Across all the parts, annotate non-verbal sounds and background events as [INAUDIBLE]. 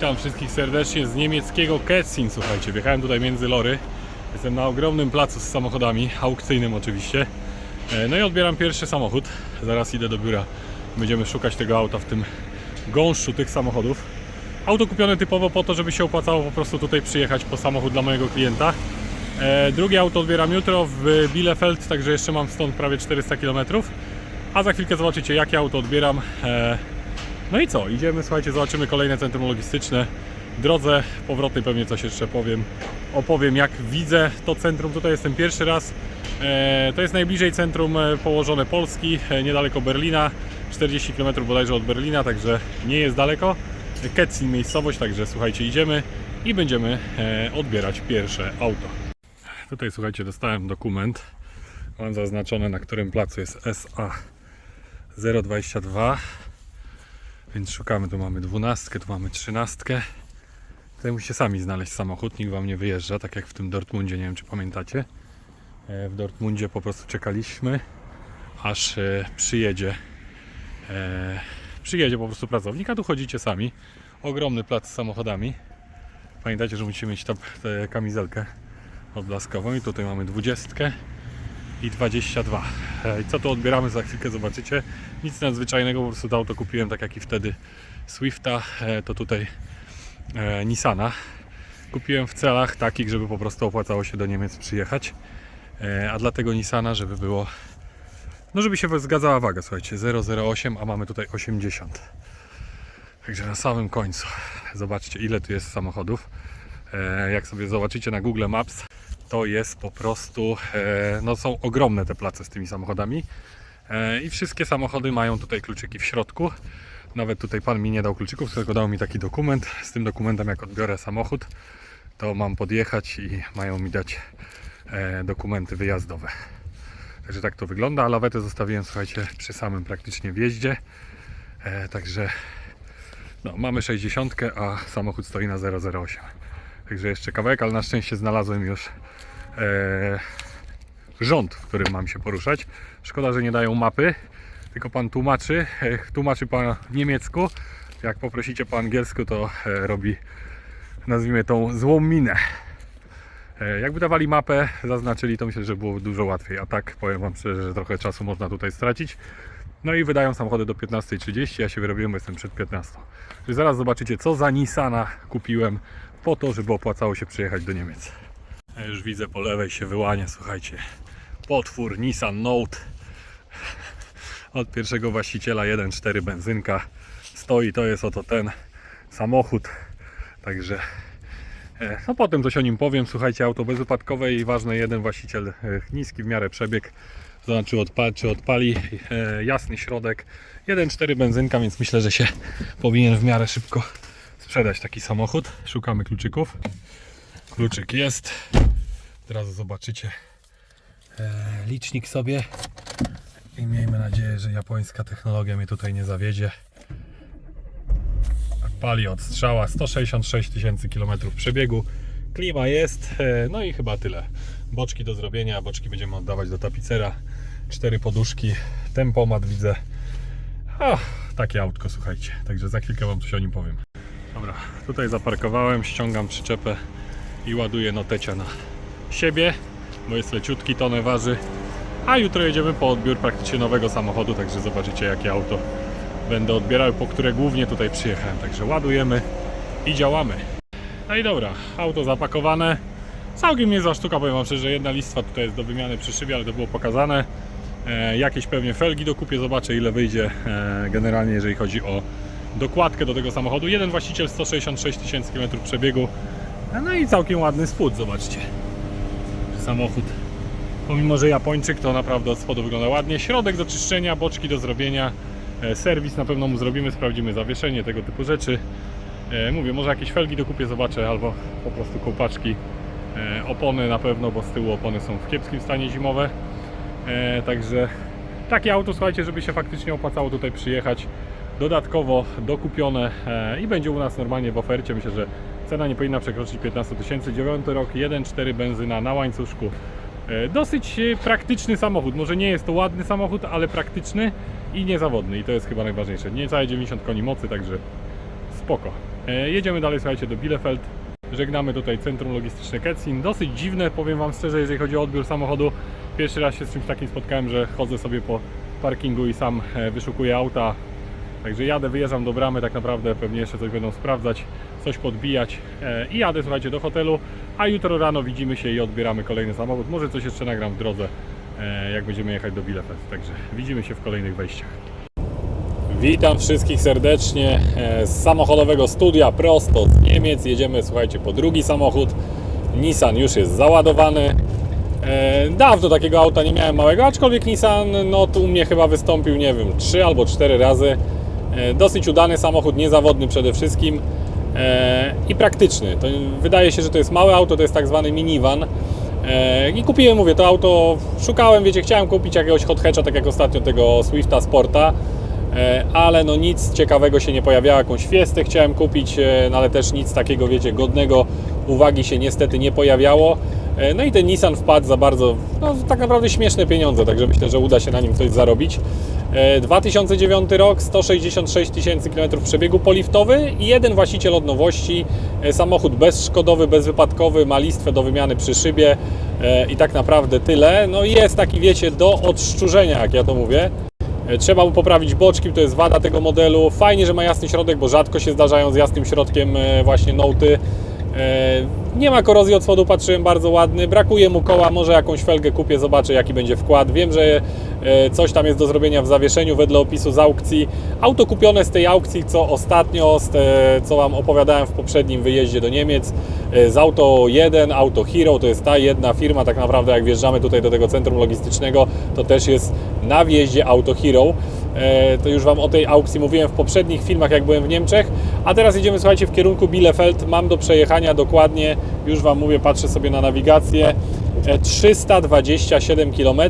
Witam wszystkich serdecznie z niemieckiego Kessin. Słuchajcie, wjechałem tutaj między lory. Jestem na ogromnym placu z samochodami, aukcyjnym oczywiście. E, No i odbieram pierwszy samochód. Zaraz idę do biura. Będziemy szukać tego auta w tym gąszczu tych samochodów. Auto kupione typowo po to, żeby się opłacało po prostu tutaj przyjechać po samochód dla mojego klienta. E, Drugie auto odbieram jutro w Bielefeld, także jeszcze mam stąd prawie 400 km. A za chwilkę zobaczycie jakie auto odbieram. No i co? Idziemy, słuchajcie, zobaczymy kolejne centrum logistyczne. W drodze powrotnej pewnie coś jeszcze powiem. Opowiem jak widzę to centrum. Tutaj jestem pierwszy raz. E, to jest najbliżej centrum e, położone Polski, e, niedaleko Berlina. 40 km bodajże od Berlina, także nie jest daleko. Ketsin miejscowość, także słuchajcie, idziemy i będziemy odbierać pierwsze auto. Tutaj słuchajcie, dostałem dokument. Mam zaznaczone na którym placu jest SA 022. Więc szukamy, tu mamy dwunastkę, tu mamy trzynastkę. Tutaj musicie sami znaleźć samochód, nikt wam nie wyjeżdża, tak jak w tym Dortmundzie, nie wiem czy pamiętacie. E, W Dortmundzie po prostu czekaliśmy, aż e, przyjedzie e, przyjedzie po prostu pracownik, a tu chodzicie sami. Ogromny plac z samochodami. Pamiętajcie, że musicie mieć tę kamizelkę odblaskową i tutaj mamy dwudziestkę i 22. E, I co tu odbieramy za chwilkę zobaczycie. Nic nadzwyczajnego, po prostu to auto kupiłem tak jak i wtedy Swifta, e, to tutaj e, Nissana. Kupiłem w celach takich, żeby po prostu opłacało się do Niemiec przyjechać. E, a dlatego Nissana, żeby było no żeby się zgadzała waga, słuchajcie, 008, a mamy tutaj 80. Także na samym końcu. Zobaczcie ile tu jest samochodów. E, jak sobie zobaczycie na Google Maps, to jest po prostu, e, no są ogromne te place z tymi samochodami e, i wszystkie samochody mają tutaj kluczyki w środku. Nawet tutaj pan mi nie dał kluczyków, tylko dał mi taki dokument. Z tym dokumentem jak odbiorę samochód, to mam podjechać i mają mi dać e, dokumenty wyjazdowe. Także tak to wygląda, a lawetę zostawiłem, słuchajcie, przy samym praktycznie wjeździe. Także no, mamy 60, a samochód stoi na 008. Także jeszcze kawałek, ale na szczęście znalazłem już e, rząd, w którym mam się poruszać. Szkoda, że nie dają mapy, tylko pan tłumaczy, e, tłumaczy pan niemiecku. Jak poprosicie po angielsku, to e, robi, nazwijmy tą złą minę. E, Jakby dawali mapę, zaznaczyli, to myślę, że było dużo łatwiej. A tak powiem Wam szczerze, że trochę czasu można tutaj stracić. No i wydają samochody do 15.30, ja się wyrobiłem, jestem przed 15. Czyli zaraz zobaczycie, co za Nissana kupiłem po to, żeby opłacało się przyjechać do Niemiec. Ja już widzę po lewej się wyłania, słuchajcie. Potwór Nissan Note od pierwszego właściciela 1.4 benzynka stoi, to jest oto ten samochód. Także E, No potem coś o nim powiem. Słuchajcie, auto bezupadkowe i ważne, jeden właściciel e, niski w miarę przebieg. Zobaczy, czy odpali, czy odpali. E, jasny środek. 1.4 benzynka, więc myślę, że się powinien w miarę szybko sprzedać taki samochód. Szukamy kluczyków. Kluczyk jest. Teraz zobaczycie e, licznik sobie. I miejmy nadzieję, że japońska technologia mnie tutaj nie zawiedzie pali od strzała 166 tysięcy kilometrów przebiegu. Klima jest, e, no i chyba tyle. Boczki do zrobienia, boczki będziemy oddawać do tapicera. Cztery poduszki, tempomat widzę. Ach, takie autko, słuchajcie. Także za chwilkę Wam coś o nim powiem. Dobra, tutaj zaparkowałem, ściągam przyczepę i ładuję notecia na siebie, bo jest leciutki, tonę waży. A jutro jedziemy po odbiór praktycznie nowego samochodu, także zobaczycie jakie auto będę odbierał, po które głównie tutaj przyjechałem. Także ładujemy i działamy. No i dobra, auto zapakowane. Całkiem niezła sztuka, powiem Wam szczerze, że jedna listwa tutaj jest do wymiany przy szybie, ale to było pokazane. E, jakieś pewnie felgi dokupię, zobaczę ile wyjdzie e, generalnie, jeżeli chodzi o dokładkę do tego samochodu. Jeden właściciel, 166 tysięcy km przebiegu. No i całkiem ładny spód, zobaczcie. Samochód pomimo że Japończyk to naprawdę od spodu wygląda ładnie. Środek do czyszczenia, boczki do zrobienia, e, serwis na pewno mu zrobimy, sprawdzimy zawieszenie, tego typu rzeczy. E, Mówię, może jakieś felgi dokupię, zobaczę, albo po prostu kołpaczki. E, Opony na pewno, bo z tyłu opony są w kiepskim stanie zimowe. E, Także takie auto, słuchajcie, żeby się faktycznie opłacało tutaj przyjechać. Dodatkowo dokupione e, i będzie u nas normalnie w ofercie. Myślę, że cena nie powinna przekroczyć 15 tysięcy. 9 rok, 1.4 benzyna na łańcuszku. E, Dosyć praktyczny samochód. Może nie jest to ładny samochód, ale praktyczny i niezawodny. I to jest chyba najważniejsze. Niecałe 90 koni mocy, także spoko. Jedziemy dalej, słuchajcie, do Bielefeld. Żegnamy tutaj centrum logistyczne Ketsin. Dosyć dziwne, powiem Wam szczerze, jeżeli chodzi o odbiór samochodu. Pierwszy raz się z czymś takim spotkałem, że chodzę sobie po parkingu i sam e, wyszukuję auta. Także jadę, wyjeżdżam do bramy, tak naprawdę pewnie jeszcze coś będą sprawdzać, coś podbijać e, i jadę, słuchajcie, do hotelu, a jutro rano widzimy się i odbieramy kolejny samochód. Może coś jeszcze nagram w drodze, e, jak będziemy jechać do Bielefeld. Także widzimy się w kolejnych wejściach. Witam wszystkich serdecznie z samochodowego studia prosto z Niemiec. Jedziemy, słuchajcie, po drugi samochód. Nissan już jest załadowany. E, Dawno takiego auta nie miałem małego, aczkolwiek Nissan no, tu u mnie chyba wystąpił, nie wiem, 3 albo 4 razy. E, Dosyć udany samochód, niezawodny przede wszystkim e, i praktyczny. To wydaje się, że to jest małe auto, to jest tak zwany minivan. I kupiłem, mówię, to auto, szukałem, wiecie, chciałem kupić jakiegoś hot hatcha, tak jak ostatnio tego Swifta Sporta. Ale no nic ciekawego się nie pojawiało, jakąś fiestę chciałem kupić, no ale też nic takiego, wiecie, godnego uwagi się niestety nie pojawiało. E, No i ten Nissan wpadł za bardzo, no tak naprawdę śmieszne pieniądze, także myślę, że uda się na nim coś zarobić. E, 2009 rok, 166 tysięcy kilometrów przebiegu poliftowy i jeden właściciel od nowości, e, samochód bezszkodowy, bezwypadkowy, ma listwę do wymiany przy szybie e, i tak naprawdę tyle. No i jest taki, wiecie, do odszczurzenia, jak ja to mówię. E, Trzeba mu poprawić boczki, to jest wada tego modelu. Fajnie, że ma jasny środek, bo rzadko się zdarzają z jasnym środkiem e, właśnie noty. Nie ma korozji od spodu, patrzyłem, bardzo ładny. Brakuje mu koła, może jakąś felgę kupię, zobaczę jaki będzie wkład. Wiem, że coś tam jest do zrobienia w zawieszeniu wedle opisu z aukcji. Auto kupione z tej aukcji, co ostatnio, z te, co Wam opowiadałem w poprzednim wyjeździe do Niemiec. E, Z Auto 1, Auto Hero, to jest ta jedna firma, tak naprawdę jak wjeżdżamy tutaj do tego centrum logistycznego, to też jest na wjeździe Auto Hero. E, To już Wam o tej aukcji mówiłem w poprzednich filmach, jak byłem w Niemczech. A teraz jedziemy, słuchajcie, w kierunku Bielefeld. Mam do przejechania dokładnie, już Wam mówię, patrzę sobie na nawigację, e, 327 km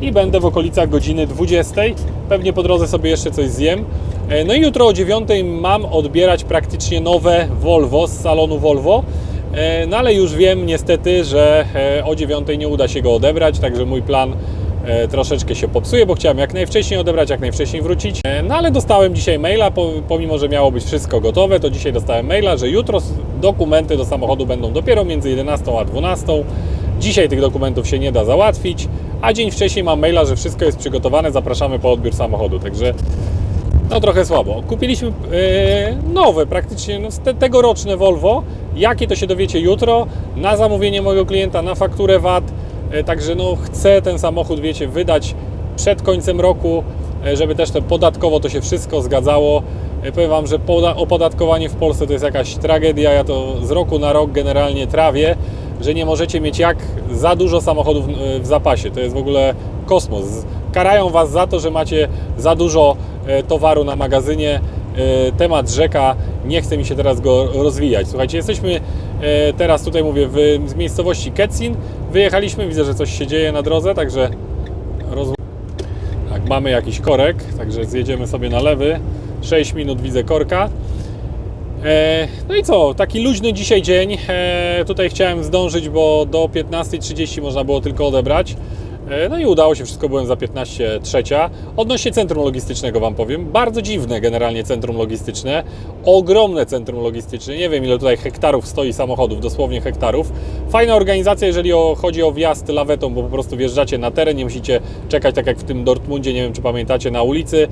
i będę w okolicach godziny 20. Pewnie po drodze sobie jeszcze coś zjem. E, No i jutro o 9 mam odbierać praktycznie nowe Volvo z salonu Volvo. E, No ale już wiem niestety, że e, o 9 nie uda się go odebrać, także mój plan e, troszeczkę się popsuje, bo chciałem jak najwcześniej odebrać, jak najwcześniej wrócić. E, No ale dostałem dzisiaj maila, po- pomimo że miało być wszystko gotowe, to dzisiaj dostałem maila, że jutro dokumenty do samochodu będą dopiero między 11 a 12. Dzisiaj tych dokumentów się nie da załatwić, a dzień wcześniej mam maila, że wszystko jest przygotowane, zapraszamy po odbiór samochodu. Także no trochę słabo. Kupiliśmy e, nowe, praktycznie no, te, tegoroczne Volvo. Jakie to się dowiecie jutro, na zamówienie mojego klienta, na fakturę VAT. E, także no, chcę ten samochód, wiecie, wydać przed końcem roku, e, żeby też te podatkowo to się wszystko zgadzało. Powiem Wam, że poda- opodatkowanie w Polsce to jest jakaś tragedia. Ja to z roku na rok generalnie trawię, że nie możecie mieć jak za dużo samochodów e, w zapasie. To jest w ogóle kosmos. Karają Was za to, że macie za dużo e, towaru na magazynie. E, Temat rzeka, nie chce mi się teraz go rozwijać. Słuchajcie, jesteśmy teraz tutaj mówię w, miejscowości Ketsin. Wyjechaliśmy, widzę, że coś się dzieje na drodze, także roz... tak, mamy jakiś korek, także zjedziemy sobie na lewy. 6 minut widzę korka. E, No i co, taki luźny dzisiaj dzień. E, Tutaj chciałem zdążyć, bo do 15.30 można było tylko odebrać. E, No i udało się, wszystko byłem za 15 trzecia. Odnośnie centrum logistycznego Wam powiem, bardzo dziwne generalnie centrum logistyczne, ogromne centrum logistyczne, nie wiem ile tutaj hektarów stoi samochodów, dosłownie hektarów. Fajna organizacja, jeżeli chodzi o wjazd lawetą, bo po prostu wjeżdżacie na teren, nie musicie czekać tak jak w tym Dortmundzie, nie wiem czy pamiętacie, na ulicy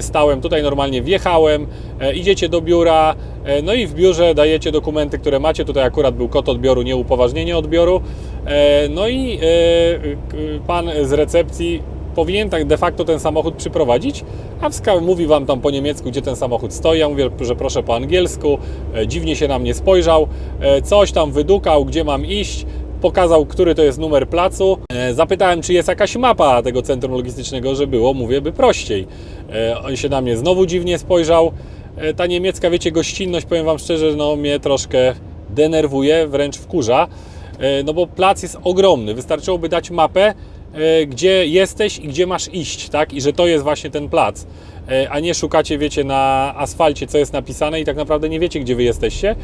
stałem, tutaj normalnie wjechałem, idziecie do biura, no i w biurze dajecie dokumenty, które macie, tutaj akurat był kod odbioru, nie upoważnienie odbioru, E, no i e, pan z recepcji powinien tak de facto ten samochód przyprowadzić, a mówi Wam tam po niemiecku, gdzie ten samochód stoi. Ja mówię, że proszę po angielsku. E, Dziwnie się na mnie spojrzał, e, coś tam wydukał, gdzie mam iść. Pokazał, który to jest numer placu. E, Zapytałem, czy jest jakaś mapa tego centrum logistycznego, że było. Mówię, by prościej. E, On się na mnie znowu dziwnie spojrzał. E, Ta niemiecka, wiecie, gościnność, powiem Wam szczerze, no mnie troszkę denerwuje, wręcz wkurza. E, No bo plac jest ogromny. Wystarczyłoby dać mapę, e, gdzie jesteś i gdzie masz iść, tak? I że to jest właśnie ten plac. A nie szukacie, wiecie, na asfalcie, co jest napisane i tak naprawdę nie wiecie, gdzie wy jesteście.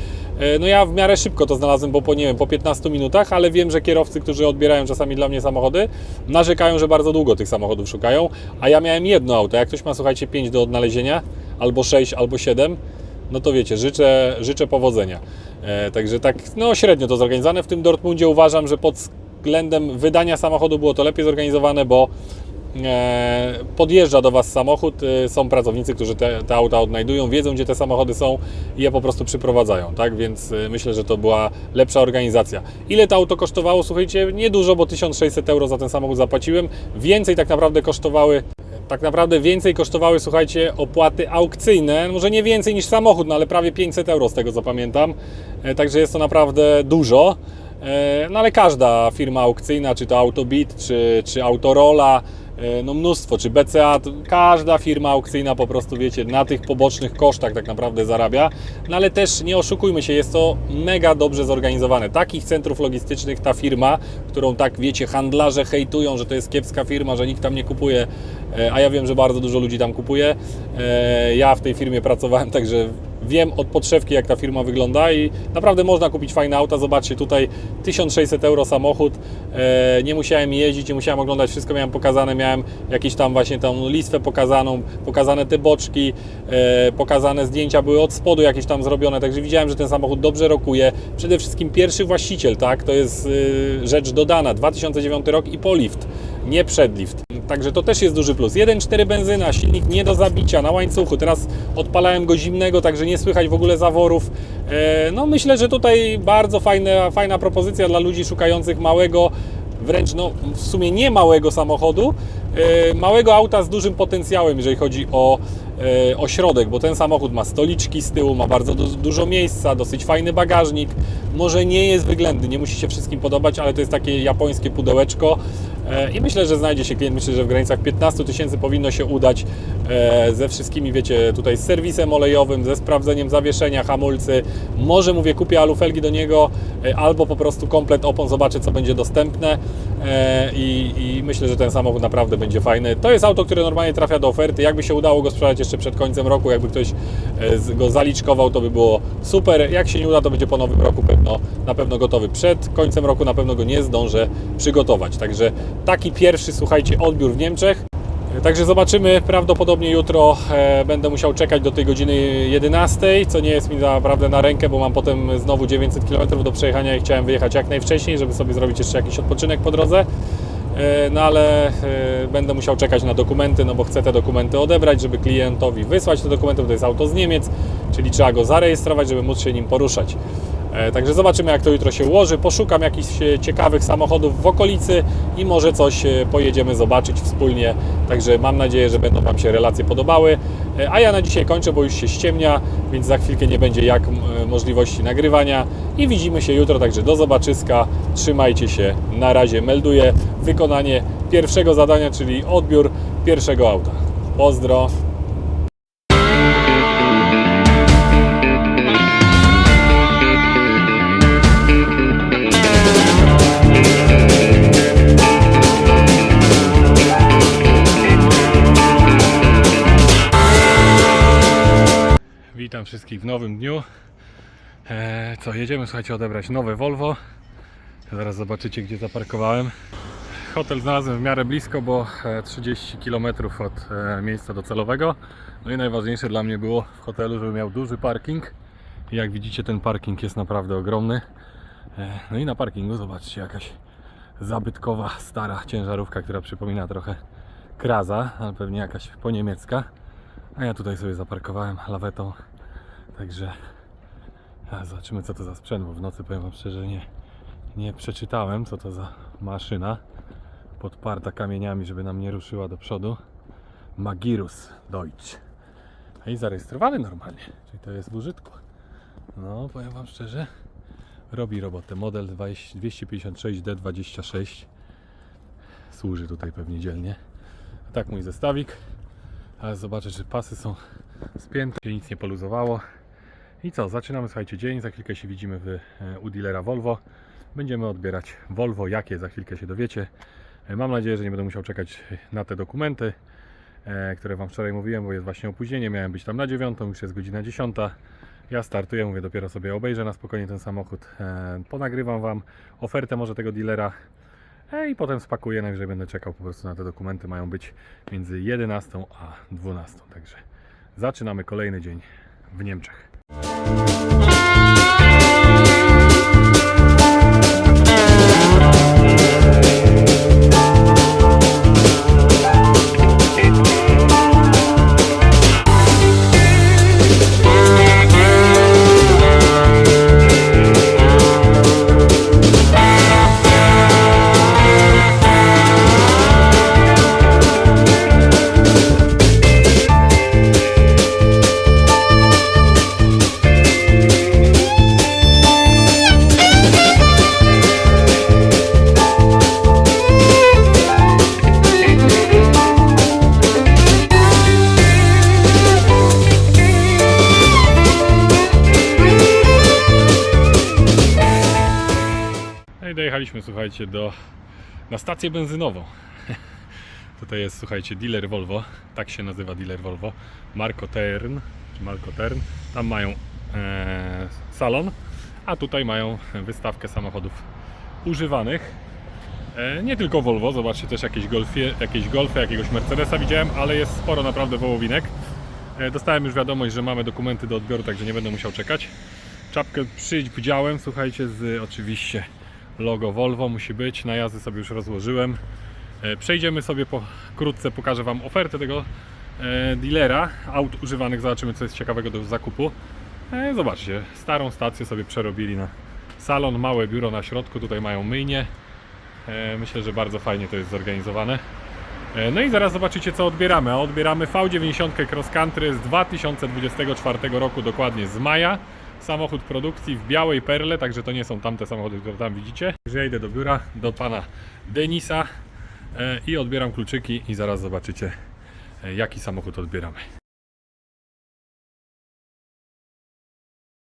No ja w miarę szybko to znalazłem, bo po, nie wiem, po 15 minutach, ale wiem, że kierowcy, którzy odbierają czasami dla mnie samochody, narzekają, że bardzo długo tych samochodów szukają, a ja miałem jedno auto. Jak ktoś ma, słuchajcie, 5 do odnalezienia, albo 6, albo 7, no to wiecie, życzę, życzę powodzenia. E, także tak, no średnio to zorganizowane. W tym Dortmundzie uważam, że pod względem wydania samochodu było to lepiej zorganizowane, bo e, podjeżdża do Was samochód, e, są pracownicy, którzy te, te auta odnajdują, wiedzą gdzie te samochody są i je po prostu przyprowadzają, tak? Więc e, myślę, że to była lepsza organizacja. Ile to auto kosztowało? Słuchajcie, niedużo, bo 1600 euro za ten samochód zapłaciłem. Więcej tak naprawdę kosztowały tak naprawdę więcej kosztowały, słuchajcie, opłaty aukcyjne. Może nie więcej niż samochód, no ale prawie 500 euro z tego co pamiętam. E, Także jest to naprawdę dużo. E, No ale każda firma aukcyjna, czy to Autobit, czy, czy Autorola, no mnóstwo, czy BCA, każda firma aukcyjna po prostu, wiecie, na tych pobocznych kosztach tak naprawdę zarabia. No ale też nie oszukujmy się, jest to mega dobrze zorganizowane. Takich centrów logistycznych ta firma, którą tak, wiecie, handlarze hejtują, że to jest kiepska firma, że nikt tam nie kupuje, e, a ja wiem, że bardzo dużo ludzi tam kupuje. E, Ja w tej firmie pracowałem, także wiem od podszewki, jak ta firma wygląda i naprawdę można kupić fajne auta. Zobaczcie, tutaj 1600 euro samochód, e, nie musiałem jeździć, nie musiałem oglądać, wszystko miałem pokazane, miałem jakieś tam właśnie tą listwę pokazaną, pokazane te boczki, e, pokazane zdjęcia były od spodu jakieś tam zrobione, także widziałem, że ten samochód dobrze rokuje. Przede wszystkim pierwszy właściciel, tak, to jest y, rzecz dodana, 2009 rok i polift, nie przedlift. Także to też jest duży plus. 1.4 benzyna, silnik nie do zabicia na łańcuchu. Teraz odpalałem go zimnego, także nie słychać w ogóle zaworów. E, No myślę, że tutaj bardzo fajna, fajna propozycja dla ludzi szukających małego, wręcz no, w sumie nie małego samochodu, e, małego auta z dużym potencjałem, jeżeli chodzi o, e, o środek, bo ten samochód ma stoliczki z tyłu, ma bardzo du- dużo miejsca, dosyć fajny bagażnik. Może nie jest wyględny, nie musi się wszystkim podobać, ale to jest takie japońskie pudełeczko. E, I myślę, że znajdzie się klient. Myślę, że w granicach 15 tysięcy powinno się udać e, ze wszystkimi, wiecie, tutaj z serwisem olejowym, ze sprawdzeniem zawieszenia, hamulcy. Może mówię, kupię alufelgi do niego, e, albo po prostu komplet opon, zobaczę, co będzie dostępne. I, I myślę, że ten samochód naprawdę będzie fajny. To jest auto, które normalnie trafia do oferty. Jakby się udało go sprzedać jeszcze przed końcem roku, jakby ktoś go zaliczkował, to by było super. Jak się nie uda, to będzie po nowym roku pewno, na pewno gotowy. Przed końcem roku na pewno go nie zdążę przygotować. Także taki pierwszy, słuchajcie, odbiór w Niemczech. Także zobaczymy, prawdopodobnie jutro e, będę musiał czekać do tej godziny 11, co nie jest mi naprawdę na rękę, bo mam potem znowu 900 km do przejechania i chciałem wyjechać jak najwcześniej, żeby sobie zrobić jeszcze jakiś odpoczynek po drodze. E, No ale e, będę musiał czekać na dokumenty, no bo chcę te dokumenty odebrać, żeby klientowi wysłać te dokumenty, bo to jest auto z Niemiec, czyli trzeba go zarejestrować, żeby móc się nim poruszać. E, Także zobaczymy, jak to jutro się ułoży. Poszukam jakichś ciekawych samochodów w okolicy i może coś pojedziemy zobaczyć wspólnie. Także mam nadzieję, że będą Wam się relacje podobały. E, A ja na dzisiaj kończę, bo już się ściemnia, więc za chwilkę nie będzie jak e, możliwości nagrywania. I widzimy się jutro, także do zobaczyska. Trzymajcie się. Na razie melduję wykonanie pierwszego zadania, czyli odbiór pierwszego auta. Pozdro. Witam wszystkich w nowym dniu. Eee, co, jedziemy, słuchajcie, odebrać nowe Volvo. Zaraz zobaczycie, gdzie zaparkowałem. Hotel znalazłem w miarę blisko, bo e, 30 km od e, miejsca docelowego. No i najważniejsze dla mnie było w hotelu, żeby miał duży parking. I jak widzicie, ten parking jest naprawdę ogromny. E, No i na parkingu, zobaczcie, jakaś zabytkowa, stara ciężarówka, która przypomina trochę Kraza, ale pewnie jakaś poniemiecka. A ja tutaj sobie zaparkowałem lawetą. Także a zobaczymy co to za sprzęt, bo w nocy powiem wam szczerze nie, nie przeczytałem co to za maszyna podparta kamieniami, żeby nam nie ruszyła do przodu. Magirus Deutsch. I zarejestrowany normalnie, czyli to jest w użytku. No, powiem wam szczerze, robi robotę. Model 20 256D26 służy tutaj pewnie dzielnie. A tak mój zestawik. Ale zobaczę, czy pasy są spięte, nic nie poluzowało. I co, zaczynamy, słuchajcie, dzień. Za chwilkę się widzimy w, e, u dealera Volvo. Będziemy odbierać Volvo, jakie za chwilkę się dowiecie. E, Mam nadzieję, że nie będę musiał czekać na te dokumenty, e, które Wam wczoraj mówiłem, bo jest właśnie opóźnienie. Miałem być tam na 9, już jest godzina 10. Ja startuję, mówię, dopiero sobie obejrzę na spokojnie ten samochód. Ponagrywam Wam ofertę może tego dealera. I potem spakuję, najwyżej będę czekał po prostu na te dokumenty. Mają być między 11 a 12. Także zaczynamy kolejny dzień w Niemczech. Música No i dojechaliśmy, słuchajcie, do, na stację benzynową. [LAUGHS] Tutaj jest, słuchajcie, dealer Volvo, tak się nazywa dealer Volvo, Marco Tern, czy Marco Tern. Tam mają e, salon, a tutaj mają wystawkę samochodów używanych. E, nie tylko Volvo, zobaczcie też jakieś, golfie, jakieś Golfy, jakiegoś Mercedesa widziałem, ale jest sporo naprawdę wołowinek. E, dostałem już wiadomość, że mamy dokumenty do odbioru, także nie będę musiał czekać. Czapkę przyjść widziałem, słuchajcie, z oczywiście logo Volvo musi być. Na jazdy sobie już rozłożyłem. E, Przejdziemy sobie pokrótce, pokażę Wam ofertę tego e, dealera aut używanych. Zobaczymy, co jest ciekawego do zakupu. E, Zobaczcie, starą stację sobie przerobili na salon, małe biuro na środku. Tutaj mają myjnię. E, Myślę, że bardzo fajnie to jest zorganizowane. No i zaraz zobaczycie co odbieramy. A odbieramy V90 Cross Country z 2024 roku, dokładnie z maja. Samochód produkcji w białej perle, także to nie są tamte samochody, które tam widzicie. Ja idę do biura, do pana Denisa e, i odbieram kluczyki i zaraz zobaczycie e, jaki samochód odbieramy.